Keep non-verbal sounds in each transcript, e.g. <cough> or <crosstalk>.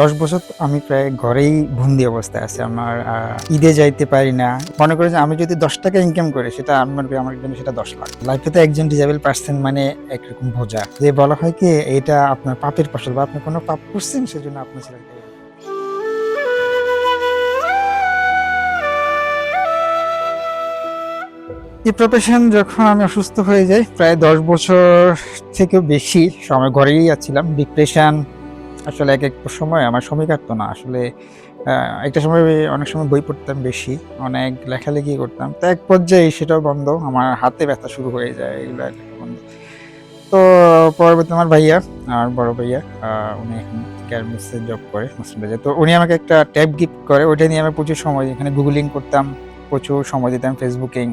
দশ বছর আমি প্রায় ঘরেই বন্দি অবস্থায় আছে। আমার ঈদে যাইতে পারি না। মনে করি যে আমি যদি দশ টাকা ইনকাম করি, সেটা আমি করি আমার জন্য সেটা দশ লাখ। লাইফে তো একজন ডিজেবল পার্সন মানে একরকম বোঝা। যে বলা হয় কি, এটা আপনার পাপের ফসল বা আপনি কোনো পাপ করছেন, সেজন্য আপনার ছেলেকে এই প্রফেশন যখন আমি অসুস্থ হয়ে যাই, প্রায় দশ বছর থেকেও বেশি সময় ঘরেই যাচ্ছিলাম ডিপ্রেশন আসলে এক এক সময় আমার সময় কাটতো না। আসলে একটা সময় অনেক সময় বই পড়তাম বেশি, অনেক লেখালেখি করতাম। তো এক পর্যায়ে সেটাও বন্ধ, আমার হাতে ব্যথা শুরু হয়ে যায় এগুলো বন্ধ। তো পরবর্তী আমার ভাইয়া, আমার বড় ভাইয়া উনি এখন গার্মেন্টসে জব করে মুসলিম তো উনি আমাকে একটা ট্যাব গিফট করে, ওইটা নিয়ে আমি প্রচুর সময় এখানে গুগলিং করতাম, প্রচুর সময় দিতাম ফেসবুকিং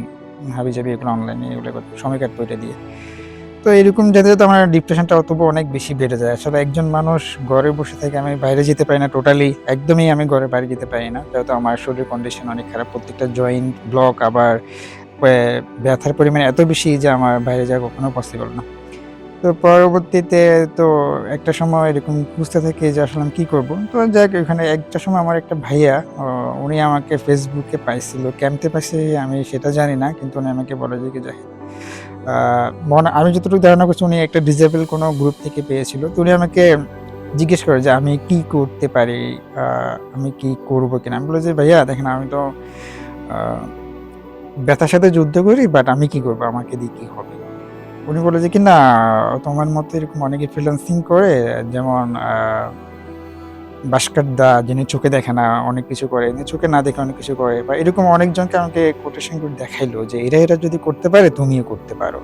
হাবি জাবি এগুলো অনলাইনে এগুলো সময় কাটতো ওইটা দিয়ে। তো এরকম যেতে যেতে আমার ডিপ্রেশনটা অতব অনেক বেশি বেড়ে যায়। আসলে একজন মানুষ ঘরে বসে থেকে আমি বাইরে যেতে পারি না টোটালি একদমই আমি ঘরে বাইরে যেতে পারি না। যেহেতু আমার শরীরের কন্ডিশন অনেক খারাপ, প্রত্যেকটা জয়েন্ট ব্লক আবার ব্যথার পরিমাণ এত বেশি যে আমার বাইরে যাওয়া কখনো পসিবল না। তো পরবর্তীতে তো একটা সময় এরকম বুঝতে থাকি যে আসলে আমি কী করব? তো যাক, ওখানে একটা সময় আমার একটা ভাইয়া উনি আমাকে ফেসবুকে পাইছিল। ক্যাম্পে পাইছে আমি সেটা জানি না, কিন্তু উনি আমাকে বলে যে কি যাই মনে আমি যতটুকু ধারণা করছি, উনি একটা ডিজেবল কোনো গ্রুপ থেকে পেয়েছিল। তো উনি আমাকে জিজ্ঞেস করে যে, আমি কি করতে পারি? আমি কি করব কিনা? আমি বলে যে, ভাইয়া, দেখেন, আমি তো ব্যথার সাথে যুদ্ধ করি বাট আমি কি করব? আমাকে দিয়ে কি হবে? উনি বলে যে, কি না, তোমার মতো এরকম অনেকে ফ্রিল্যান্সিং করে, যেমন আহ, ভাস্কর দা যিনি চোখে দেখে না অনেক কিছু করে চোখে না দেখে অনেক কিছু করে বা এরকম অনেকজনকে আমাকে কোটেশন করে দেখাইলো যে এরা এরা যদি করতে পারে তুমিও করতে পারো।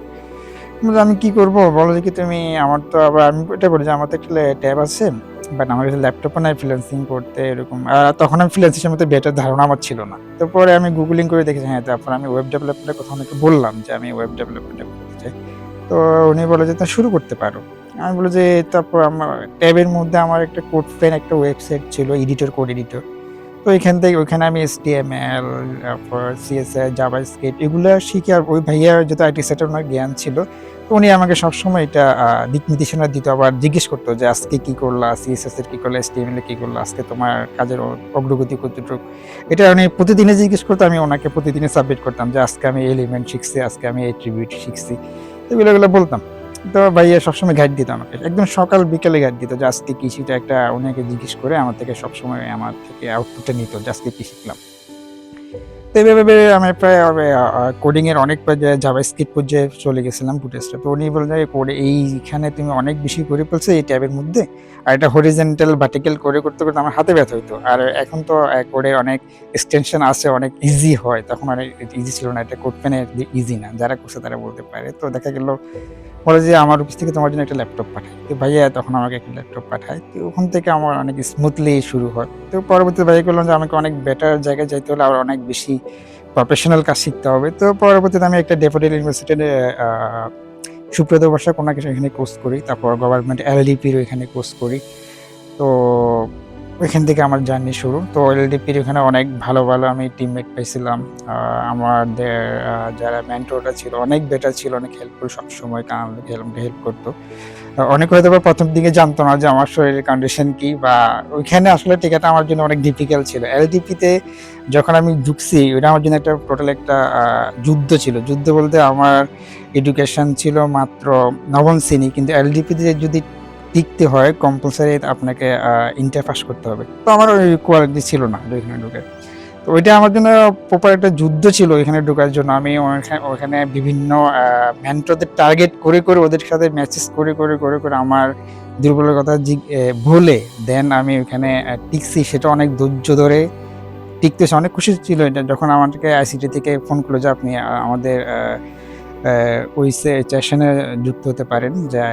আমি কি করব? বলো যে কি তুমি আমার তো আবার আমি এটা বলি যে আমার তো একটা ট্যাব আছে বাট আমার কাছে ল্যাপটপও নাই ফ্রিল্যান্সিং করতে এরকম। আর তখন আমি ফ্রিল্যান্সিং মধ্যে বেটার ধারণা আমার ছিল না। তো পরে আমি গুগলিং করে দেখেছি হ্যাঁ তারপর আমি ওয়েব ডেভেলপমেন্টের কথা অনেকে বললাম যে আমি ওয়েব ডেভেলপমেন্ট করতে চাই। তো উনি বলে যে, তা শুরু করতে পারো। আমি বলে যে, তারপর আমার ট্যাবের মধ্যে আমার একটা কোড ফ্রেন একটা ওয়েবসাইট ছিল, এডিটর, কোড এডিটর। তো এখান থেকে ওইখানে আমি এস টি এম এল তারপর সিএসআই জাভা স্ক্রিপ্ট এগুলো শিখে আর ওই ভাইয়া যেহেতু আইটি সেটার ওনার জ্ঞান ছিল, তো উনি আমাকে সবসময় এটা দিক নির্দেশনা দিত, আবার জিজ্ঞেস করতো যে, আজকে কী করলা? সিএসএস এর কী করলা? এস টি এম এল কি করলা? আজকে তোমার কাজের অগ্রগতি কতটুকু? এটা উনি প্রতিদিনে জিজ্ঞেস করতো, আমি ওনাকে প্রতিদিনে সাবমিট করতাম যে, আজকে আমি এলিমেন্ট শিখছি, আজকে আমি এট্রিবিউট শিখছি। এগুলো এগুলো বলতাম। তো ভাইয়া সবসময় গাইড দিত আমাকে। একদম সকাল, বিকেলে গাইড দিত যে আজকে কৃষিটা একটা ওনাকে জিজ্ঞেস করে আমার থেকে সবসময় আমার থেকে আউটপুটটা নিত যে আজকে কি শিখলাম তো এইভাবে ভেবে আমি প্রায় কোডিং এর অনেক পর্যায়ে জাভা পর্যায়ে চলে গেছিলাম ফুটেজটা তো উনি বললেন যে কোডে এইখানে তুমি অনেক বেশি করে ফেলছো এই ট্যাবের মধ্যে। আর এটা হরিজেন্টাল ভার্টিক্যাল করে করতে করতে আমার হাতে ব্যথা হইতো। আর এখন তো কোডে অনেক এক্সটেনশন আছে, অনেক ইজি হয়। তখন অনেক ইজি ছিল না। এটা কোড পেনে ইজি না। যারা করছে তারা বলতে পারে। তো দেখা গেল বলে যে আমার অফিস থেকে তোমার জন্য একটা ল্যাপটপ পাঠায় তো ভাইয়া তখন আমাকে একটা ল্যাপটপ পাঠায়। তো ওখান থেকে আমার অনেক স্মুথলি শুরু হয়। তো পরবর্তী ভাইয়া করলাম যে আমাকে অনেক বেটার জায়গায় যাইতে হলে আবার অনেক বেশি প্রফেশনাল কাজ শিখতে হবে। তো পরবর্তীতে আমি একটা ডেপুটি ইউনিভার্সিটির সুপ্রত বর্ষা কোনো কিছু এখানে কোর্স করি। তারপর গভর্নমেন্ট এলডিপির এখানে কোর্স করি। তো ওইখান থেকে আমার জার্নি শুরু। তো এলডিপির ওখানে অনেক ভালো ভালো আমি টিমমেট পেয়েছিলাম আমাদের যারা মেন্টররা ছিল, অনেক বেটার ছিল, অনেক হেল্পফুল সবসময় আমাকে হেল্প করতো। অনেক হয়তো বা প্রথম দিকে জানতো না যে আমার শরীরের কন্ডিশন কি বা ওইখানে আসলে টিকাটা আমার জন্য অনেক ডিফিকাল্ট ছিল। এলডিপিতে যখন আমি ঢুকছি ওটা আমার জন্য একটা টোটাল একটা যুদ্ধ ছিল। যুদ্ধ বলতে আমার এডুকেশন ছিল মাত্র নবম শ্রেণি, কিন্তু এলডিপিতে যদি টিকতে হয় কম্পালসারি আপনাকে ইন্টার পাস করতে হবে। তো আমার ওই কোয়ালিটি ছিল না ওইখানে ঢুকে। তো ওইটা আমার জন্য প্রপার একটা যুদ্ধ ছিল ওইখানে ঢোকার জন্য। আমি ওখানে বিভিন্ন মেন্টরদের টার্গেট করে করে ওদের সাথে ম্যাচেস করে করে করে করে আমার দুর্বলের কথা ভুলে। দেন আমি ওইখানে টিকছি। সেটা অনেক ধৈর্য ধরে টিকতেছে অনেক খুশি ছিল। এটা যখন আমাকে আইসিটি থেকে ফোন করল যে, আপনি আমাদের ওই সেশনে যুক্ত হতে পারেন যা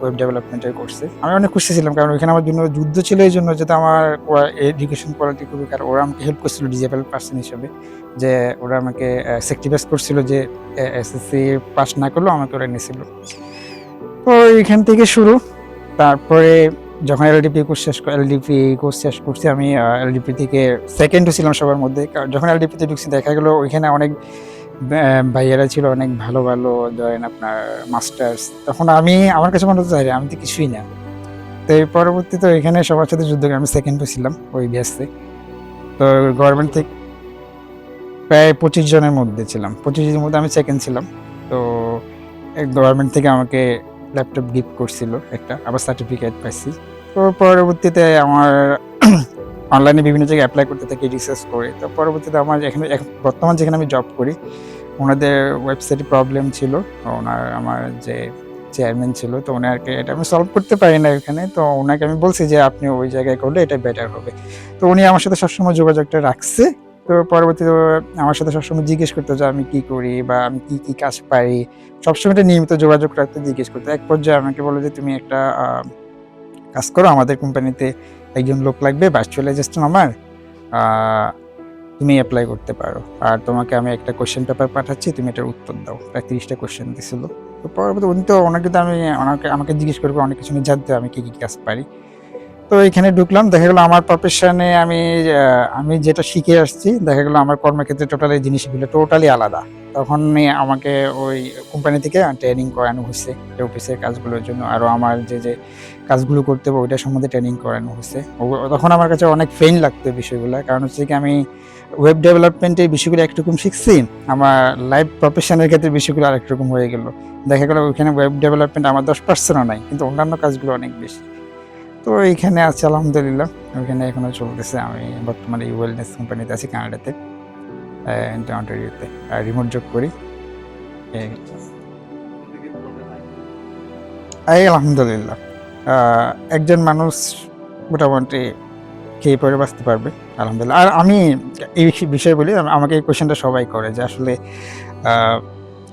ওয়েব ডেভেলপমেন্টের কোর্সে আমি অনেক খুশি ছিলাম কারণ ওইখানে আমার জন্য যুদ্ধ ছিল এই জন্য যাতে আমার এডুকেশন কোয়ালিটি খুবই কারণ ওরা আমাকে হেল্প করছিল ডিজেবল পার্সন হিসেবে যে ওরা আমাকে সেক্টিভাইজ করছিল যে এসএসসি পাস না করলেও আমাকে ওরা নিয়েছিল তো এইখান থেকে শুরু। তারপরে যখন এলডিপি কোর্স শেষ এলডিপি কোর্স শেষ করছি আমি এলডিপি থেকে সেকেন্ডও ছিলাম সবার মধ্যে। কারণ যখন এলডিপিতে ঢুকছি দেখা গেলো ওইখানে অনেক ভাইয়েরা ছিল অনেক ভালো ভালো ধরেন আপনার মাস্টার্স তখন আমি আমার কাছে মনে "আরে, আমি তো কিছুই না। তো এই পরবর্তীতে এখানে সবার সাথে যুদ্ধ আমি সেকেন্ড ছিলাম ওই ব্যাসে তো। গভর্নমেন্ট থেকে প্রায় পঁচিশ জনের মধ্যে ছিলাম। পঁচিশ জনের মধ্যে আমি সেকেন্ড ছিলাম। তো গভর্নমেন্ট থেকে আমাকে ল্যাপটপ গিফট করছিল একটা আবার সার্টিফিকেট পাইছি। তো পরবর্তীতে আমার অনলাইনে বিভিন্ন জায়গায় অ্যাপ্লাই করতে থাকি রিসার্চ করে। তো পরবর্তীতে আমার এখানে বর্তমান যেখানে আমি জব করি, ওনাদের ওয়েবসাইটে প্রবলেম ছিল। ওনার, আমার যে চেয়ারম্যান ছিল, তো ওনাকে এটা আমি সলভ করতে পারি না এখানে। তো ওনাকে আমি বলছি যে, আপনি ওই জায়গায় করলে এটা বেটার হবে। তো উনি আমার সাথে সবসময় যোগাযোগটা রাখছে। তো পরবর্তীতে আমার সাথে সবসময় জিজ্ঞেস করতো যে, আমি কি করি বা আমি কি কি কাজ পারি? সবসময় একটা নিয়মিত যোগাযোগ রাখতে জিজ্ঞেস করতো। এক পর্যায়ে আমাকে বলে যে, তুমি একটা কাজ করো আমাদের কোম্পানিতে একজন লোক লাগবে ভার্চুয়াল অ্যাসিস্ট্যান্ট আমার তুমি অ্যাপ্লাই করতে পারো। আর তোমাকে আমি একটা কোয়েশ্চেন পেপার পাঠাচ্ছি, তুমি এটার উত্তর দাও। প্রায় তিরিশটা কোয়েশ্চেন দিছিল। তো পরবর্তী উনি তো ওনাকে তো আমি, ওনাকে, আমাকে জিজ্ঞেস করব অনেক কিছু জানতে, আমি কী কী কাজ পারি। তো এখানে ঢুকলাম, দেখা গেলো আমার প্রফেশনে আমি আমি যেটা শিখে আসছি, দেখা গেলো আমার কর্মক্ষেত্রে টোটালি জিনিসগুলো টোটালি আলাদা। তখন আমাকে ওই কোম্পানি থেকে ট্রেনিং করানো হয়েছে অফিসের কাজগুলোর জন্য। আরও আমার যে যে কাজগুলো করতে হবে ওইটা সম্বন্ধে ট্রেনিং করানো হয়েছে। তখন আমার কাছে অনেক ফেইন লাগতো বিষয়গুলো। কারণ হচ্ছে কি, আমি ওয়েব ডেভেলপমেন্টের বিষয়গুলো একরকম শিখছি, আমার লাইভ প্রফেশনের ক্ষেত্রে বিষয়গুলো আরেক রকম হয়ে গেল। দেখা গেল ওইখানে ওয়েব ডেভেলপমেন্ট আমার দশ পার্সেন্টও নাই, কিন্তু অন্যান্য কাজগুলো অনেক বেশি। তো এইখানে আছে, আলহামদুলিল্লাহ। ওইখানে এখনও চলতেছে, আমি বর্তমানে ওয়েলনেস কোম্পানিতে আছি, কানাডাতে। অন্টারিওতে রিমোট জব করি। এই। আলহামদুলিল্লাহ। একজন মানুষ মোটামুটি খেয়ে পরে বাঁচতে পারবে, আলহামদুলিল্লাহ। আর আমি এই বিষয়- বলি, আমাকে এই কোয়েশ্চেনটা সবাই করে যে আসলে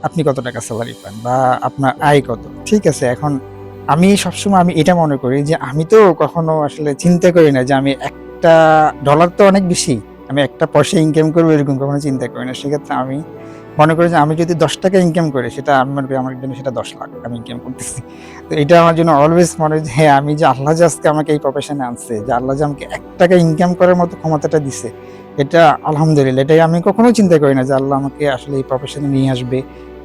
আপনি কত টাকা স্যালারি পান বা আপনার আয় কত? ঠিক আছে, এখন আমি সবসময় আমি এটা মনে করি যে আমি তো কখনো আসলে চিন্তা করি না যে আমি একটা ডলার তো অনেক বেশি। আমি একটা পয়সা ইনকাম করব এরকম কখনো চিন্তা করি না। সেক্ষেত্রে আমি মনে করি যে আমি যদি দশ টাকা ইনকাম করি, সেটা আমি মনে করি আমার জন্য সেটা দশ লাখ আমি ইনকাম করতেছি। তো এটা আমার জন্য অলওয়েজ মনে হয় যে হ্যাঁ আমি যে আল্লাহ যে আজকে আমাকে এই প্রফেশনে আনছে, যে আল্লাহ যে আমাকে এক টাকা ইনকাম করার মতো ক্ষমতাটা দিছে, এটা আলহামদুলিল্লাহ। এটাই আমি কখনো চিন্তা করি না যে আল্লাহ আমাকে আসলে এই প্রফেশনে নিয়ে আসবে,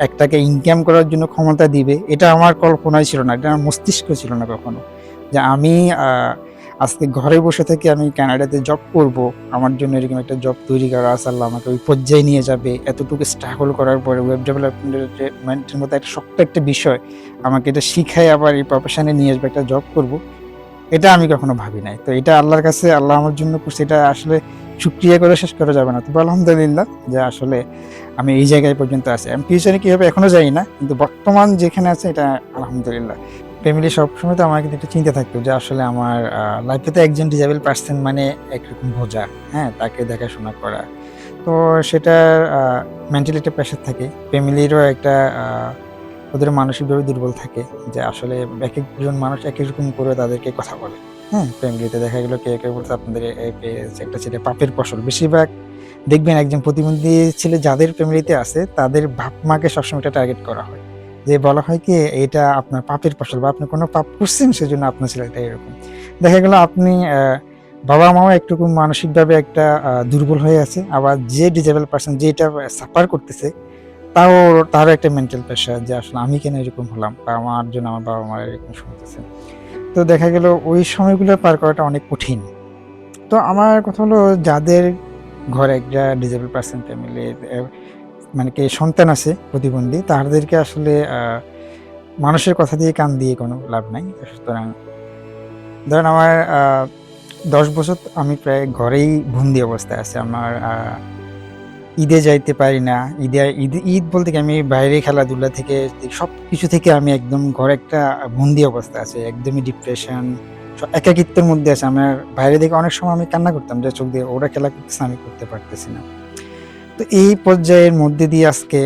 এক টাকা ইনকাম করার জন্য ক্ষমতা দিবে। এটা আমার কল্পনায় ছিল না, এটা আমার মস্তিষ্ক ছিল না কখনো। যে আমি আজকে ঘরে বসে থেকে আমি কানাডাতে জব করব। আমার জন্য এরকম একটা জব তৈরি করা আছে, আল্লাহ আমাকে ওই পর্যায়ে নিয়ে যাবে। এতটুকু স্ট্রাগল করার পরে ওয়েব ডেভেলপমেন্টের মতো একটা শক্ত একটা বিষয়, আমাকে এটা শিখাই আবার এই প্রফেশনে নিয়ে আসবে, একটা জব করব। এটা আমি কখনো ভাবি নাই। তো এটা আল্লাহর কাছে, আল্লাহ আমার জন্য করছে, এটা আসলে সুক্রিয়া করে শেষ করা যাবে না। তবে আলহামদুলিল্লাহ যে আসলে আমি এই জায়গায় পর্যন্ত আছি। আমি ফিউচারে কীভাবে এখনও এখনও জানি না, কিন্তু বর্তমান যেখানে আছে, এটা আলহামদুলিল্লাহ। ফ্যামিলি সবসময় তো আমার কিন্তু একটা চিন্তা থাকতো যে আসলে আমার লাইফে তো একজন ডিজেবল পার্সন মানে একরকম বোঝা হ্যাঁ তাকে দেখাশোনা করা। তো সেটার মেন্টালি একটা প্রেশার থাকে। ফ্যামিলিরও একটা ওদের মানসিকভাবে দুর্বল থাকে যে আসলে এক একজন মানুষ এক এক রকম করে তাদেরকে কথা বলে হ্যাঁ। ফ্যামিলিতে দেখা গেলো কে কে বলছে আপনাদের একটা ছেলে পাপের ফসল। বেশিরভাগ দেখবেন একজন প্রতিবন্ধী ছেলে যাদের ফ্যামিলিতে আছে তাদের বাপ মাকে সবসময় এটা টার্গেট করা হয়। যে বলা হয় কি, এটা আপনার পাপের ফসল বা আপনি কোনো পাপ করছেন, সেজন্য আপনার ছেলেটা এরকম। দেখা গেল আপনি বাবা মাও একটু মানসিকভাবে একটা দুর্বল হয়ে আছে, আবার যে ডিজেবল পার্সন যেটা সাফার করতেছে, তাও তারও একটা মেন্টাল প্রেশার যে আসলে আমি কেন এরকম হলাম বা আমার জন্য আমার বাবা মা এরকম শুনতেছে। তো দেখা গেল ওই সময়গুলো পার করাটা অনেক কঠিন। তো আমার কথা হলো, যাদের ঘরে একটা ডিজেবল পার্সন ফ্যামিলির মানে কি সন্তান আছে প্রতিবন্ধী তাদেরকে আসলে মানুষের কথা দিয়ে কান দিয়ে কোনো লাভ নাই। সুতরাং, ধরেন আমার দশ বছর আমি প্রায় ঘরেই বন্দি অবস্থায় আছে। আমার ঈদে যাইতে পারি না। ঈদে, ঈদ ঈদ বলতে কি আমি বাইরে খেলাধুলা থেকে সব কিছু থেকে আমি একদম ঘরে একটা বন্দি অবস্থা আছে। একদমই ডিপ্রেশন একাকিত্বের মধ্যে আছে। আমার বাইরে থেকে অনেক সময় আমি কান্না করতাম যে, চোখ দিয়ে ওরা খেলা করতেছে, আমি করতে পারতেছি না। তো এই পর্যায়ের মধ্যে দিয়ে আজকে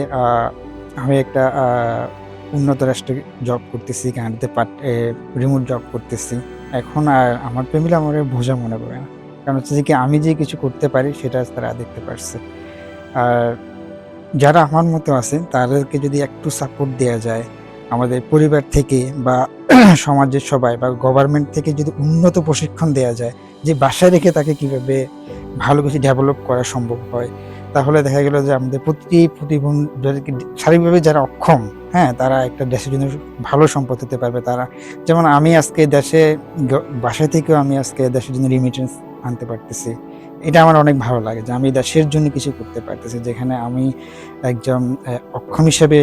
আমি একটা উন্নত রাষ্ট্রে জব করতেছি কানাডাতে পার্ট রিমোট জব করতেছি। এখন আর আমার ফ্যামিলি আমার বোঝা মনে করে না। কারণ হচ্ছে যে কি, আমি যে কিছু করতে পারি, সেটা তারা দেখতে পারছে। আর যারা আমার মতো আছে, তাদেরকে যদি একটু সাপোর্ট দেওয়া যায়, আমাদের পরিবার থেকে বা <clears throat> সমাজের সবাই বা গভর্নমেন্ট থেকে যদি উন্নত প্রশিক্ষণ দেওয়া যায়, যে বাসায় রেখে তাকে কীভাবে ভালো কিছু ডেভেলপ করা সম্ভব হয় তাহলে দেখা গেল যে আমাদের প্রতিটি প্রতিবন্ধী শারীরিকভাবে যারা অক্ষম হ্যাঁ তারা একটা দেশের জন্য ভালো সম্পদ হতে পারবে। তারা যেমন আমি আজকে দেশে বাসা থেকেও আমি আজকে দেশের জন্য রিমিটেন্স আনতে পারতেছি। এটা আমার অনেক ভালো লাগে যে আমি দেশের জন্য কিছু করতে পারতেছি, যেখানে আমি একজন অক্ষম হিসেবে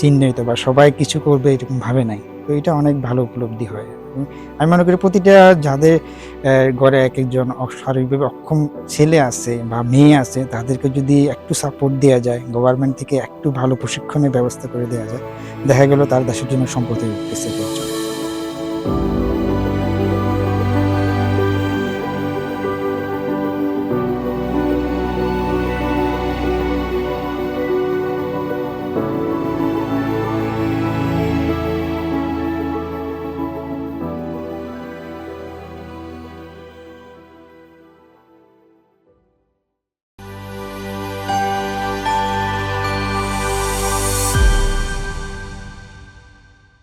চিহ্নিত বা সবাই কিছু করবে এরকম ভাবে নাই। তো এটা অনেক ভালো উপলব্ধি হয়। আমি মনে করি প্রতিটা যাদের ঘরে এক একজন শারীরিকভাবে অক্ষম ছেলে আছে বা মেয়ে আছে, তাদেরকে যদি একটু সাপোর্ট দেওয়া যায় গভর্নমেন্ট থেকে একটু ভালো প্রশিক্ষণের ব্যবস্থা করে দেওয়া যায়, দেখা গেল তার দেশের জন্য সম্পত্তি উঠতেছে।